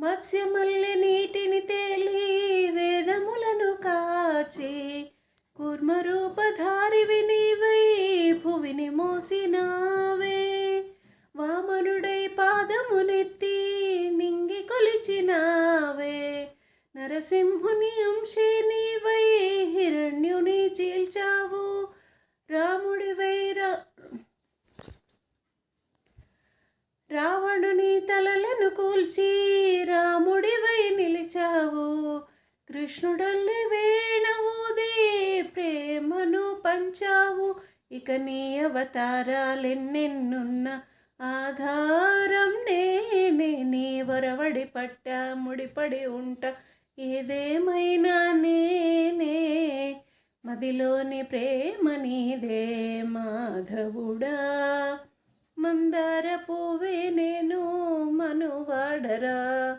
మత్స్యమల్లి నీటిని తేలి వేదములను కాచి కూర్మరూపధారివి నీవై భువిని మోసినావే. వామనుడై పాదమునెత్తి నింగి కొలిచినావే. నరసింహుని అంశే నీవై హిరణ్యుని చీల్చావు. రాముడివై వైరా రావణుని తలలను కూల్చి కృష్ణుడల్లి వేణవుదే ప్రేమను పంచావు. ఇక నీ అవతారాలెన్నెన్నున్న ఆధారం నేనే. నీ వరవడి పట్ట ముడిపడి ఉంట ఏదేమైనా నేనే. మదిలోని ప్రేమ నీదే మాధవుడా. మందార పువ్వే నేను మనువాడరా.